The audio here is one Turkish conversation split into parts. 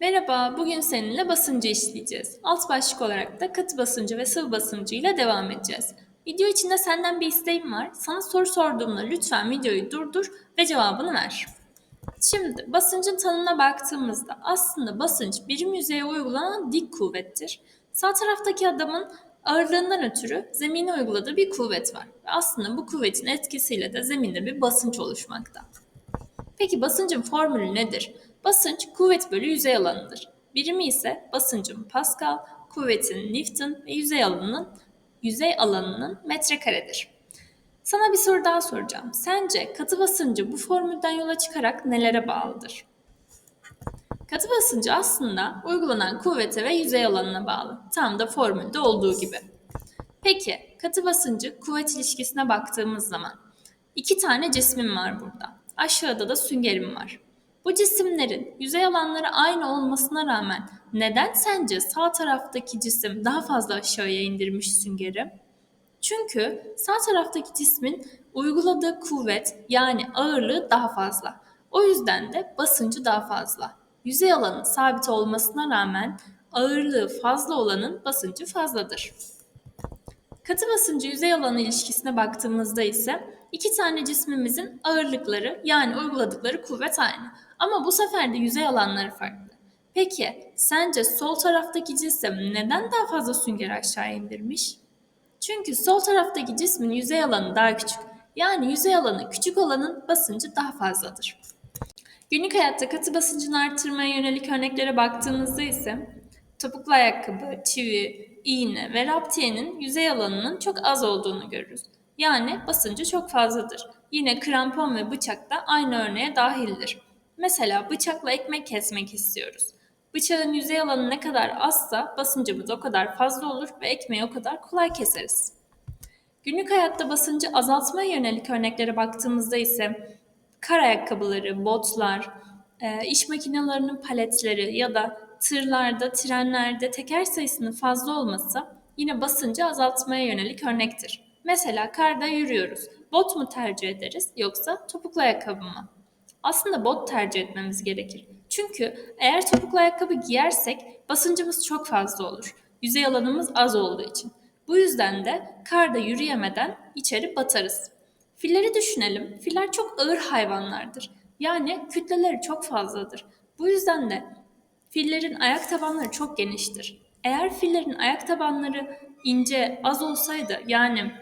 Merhaba, bugün seninle basıncı işleyeceğiz. Alt başlık olarak da katı basıncı ve sıvı basıncı ile devam edeceğiz. Video içinde senden bir isteğim var. Sana soru sorduğumda lütfen videoyu durdur ve cevabını ver. Şimdi basıncın tanımına baktığımızda aslında basınç birim yüzeye uygulanan dik kuvvettir. Sağ taraftaki adamın ağırlığından ötürü zemine uyguladığı bir kuvvet var. Ve aslında bu kuvvetin etkisiyle de zeminde bir basınç oluşmakta. Peki basıncın formülü nedir? Basınç kuvvet bölü yüzey alanıdır. Birimi ise basıncın Pascal, kuvvetin Newton ve yüzey alanının yüzey alanının metrekaredir. Sana bir soru daha soracağım. Sence katı basıncı bu formülden yola çıkarak nelere bağlıdır? Katı basıncı aslında uygulanan kuvvete ve yüzey alanına bağlı. Tam da formülde olduğu gibi. Peki katı basıncı kuvvet ilişkisine baktığımız zaman iki tane cismim var burada. Aşağıda da süngerim var. Bu cisimlerin yüzey alanları aynı olmasına rağmen neden sence sağ taraftaki cisim daha fazla aşağıya indirmiş süngeri? Çünkü sağ taraftaki cismin uyguladığı kuvvet yani ağırlığı daha fazla. O yüzden de basıncı daha fazla. Yüzey alanı sabit olmasına rağmen ağırlığı fazla olanın basıncı fazladır. Katı basıncı yüzey alanı ilişkisine baktığımızda ise iki tane cismimizin ağırlıkları yani uyguladıkları kuvvet aynı. Ama bu sefer de yüzey alanları farklı. Peki sence sol taraftaki cisim neden daha fazla sünger aşağı indirmiş? Çünkü sol taraftaki cismin yüzey alanı daha küçük. Yani yüzey alanı küçük olanın basıncı daha fazladır. Günlük hayatta katı basıncını artırmaya yönelik örneklere baktığımızda ise topuklu ayakkabı, çivi, iğne ve raptiyenin yüzey alanının çok az olduğunu görürüz. Yani basıncı çok fazladır. Yine krampon ve bıçak da aynı örneğe dahildir. Mesela bıçakla ekmek kesmek istiyoruz. Bıçağın yüzey alanı ne kadar azsa basıncımız o kadar fazla olur ve ekmeği o kadar kolay keseriz. Günlük hayatta basıncı azaltmaya yönelik örneklere baktığımızda ise kar ayakkabıları, botlar, e, iş makinelerinin paletleri ya da tırlarda, trenlerde teker sayısının fazla olması yine basıncı azaltmaya yönelik örnektir. Mesela karda yürüyoruz. Bot mu tercih ederiz yoksa topuklu ayakkabı mı? Aslında bot tercih etmemiz gerekir. Çünkü eğer topuklu ayakkabı giyersek basıncımız çok fazla olur. Yüzey alanımız az olduğu için. Bu yüzden de karda yürüyemeden içeri batarız. Filleri düşünelim. Filler çok ağır hayvanlardır. Yani kütleleri çok fazladır. Bu yüzden de fillerin ayak tabanları çok geniştir. Eğer fillerin ayak tabanları ince, az olsaydı yani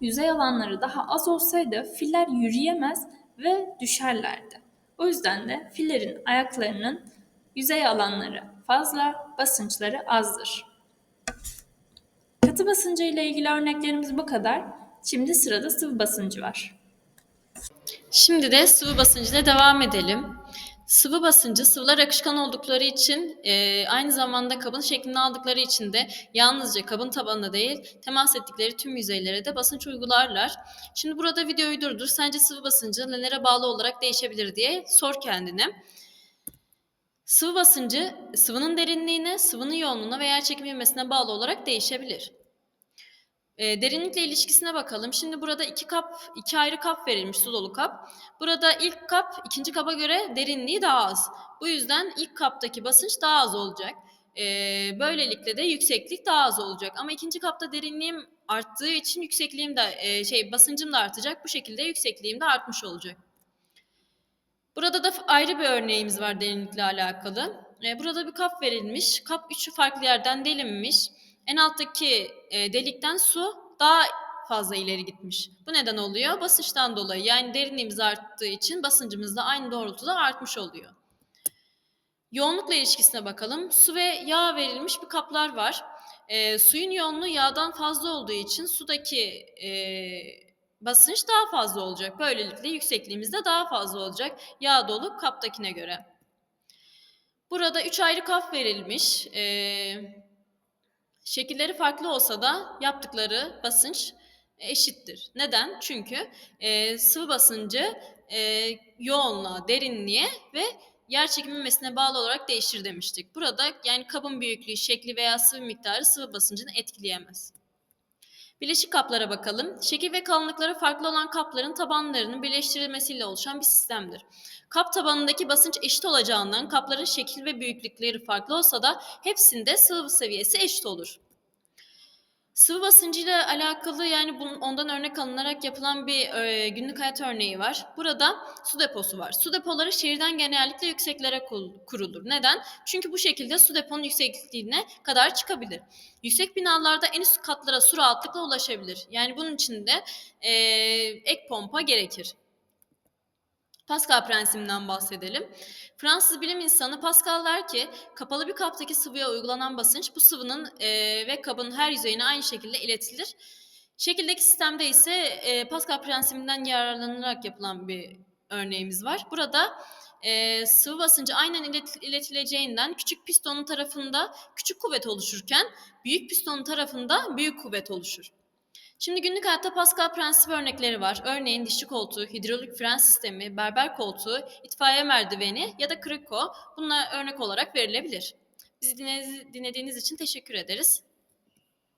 yüzey alanları daha az olsaydı filler yürüyemez ve düşerlerdi. O yüzden de fillerin ayaklarının yüzey alanları fazla, basınçları azdır. Katı basıncı ile ilgili örneklerimiz bu kadar. Şimdi sırada sıvı basıncı var. Şimdi de sıvı basıncıyla devam edelim. Sıvı basıncı sıvılar akışkan oldukları için e, aynı zamanda kabın şeklini aldıkları için de yalnızca kabın tabanına değil temas ettikleri tüm yüzeylere de basınç uygularlar. Şimdi burada videoyu durdur. Sence sıvı basıncı nelere bağlı olarak değişebilir diye sor kendine. Sıvı basıncı sıvının derinliğine, sıvının yoğunluğuna veya çekim bağlı olarak değişebilir. E, derinlikle ilişkisine bakalım. Şimdi burada iki kap, iki ayrı kap verilmiş su dolu kap. Burada ilk kap ikinci kaba göre derinliği daha az. Bu yüzden ilk kaptaki basınç daha az olacak. E, böylelikle de yükseklik daha az olacak. Ama ikinci kapta derinliğim arttığı için yüksekliğim de e, şey basıncım da artacak. Bu şekilde yüksekliğim de artmış olacak. Burada da ayrı bir örneğimiz var derinlikle alakalı. E, burada bir kap verilmiş. Kap üç farklı yerden delinmiş. En alttaki e, delikten su daha fazla ileri gitmiş. Bu neden oluyor? Basınçtan dolayı. Yani derinliğimiz arttığı için basıncımız da aynı doğrultuda artmış oluyor. Yoğunlukla ilişkisine bakalım. Su ve yağ verilmiş bir kaplar var. E, suyun yoğunluğu yağdan fazla olduğu için sudaki e, basınç daha fazla olacak. Böylelikle yüksekliğimiz de daha fazla olacak yağ dolu kaptakine göre. Burada üç ayrı kap verilmiş. Ee, şekilleri farklı olsa da yaptıkları basınç eşittir. Neden? Çünkü e, sıvı basıncı e, yoğunluğa, derinliğe ve yer çekimi ivmesine bağlı olarak değişir demiştik. Burada yani kabın büyüklüğü, şekli veya sıvı miktarı sıvı basıncını etkileyemez. Bileşik kaplara bakalım. Şekil ve kalınlıkları farklı olan kapların tabanlarının birleştirilmesiyle oluşan bir sistemdir. Kap tabanındaki basınç eşit olacağından kapların şekil ve büyüklükleri farklı olsa da hepsinde sıvı seviyesi eşit olur. Sıvı basıncıyla alakalı yani ondan örnek alınarak yapılan bir e, günlük hayat örneği var. Burada su deposu var. Su depoları şehirden genellikle yükseklere kurulur. Neden? Çünkü bu şekilde su deponun yüksekliğine kadar çıkabilir. Yüksek binalarda en üst katlara su rahatlıkla ulaşabilir. Yani bunun için de e, ek pompa gerekir. Pascal prensibinden bahsedelim. Fransız bilim insanı Pascal der ki kapalı bir kaptaki sıvıya uygulanan basınç bu sıvının e, ve kabın her yüzeyine aynı şekilde iletilir. Şekildeki sistemde ise e, Pascal prensibinden yararlanarak yapılan bir örneğimiz var. Burada e, sıvı basıncı aynen ilet- iletileceğinden küçük pistonun tarafında küçük kuvvet oluşurken büyük pistonun tarafında büyük kuvvet oluşur. Şimdi günlük hayatta Pascal prensibi örnekleri var. Örneğin dişçi koltuğu, hidrolik fren sistemi, berber koltuğu, itfaiye merdiveni ya da kriko bunlar örnek olarak verilebilir. Bizi dinlediğiniz için teşekkür ederiz.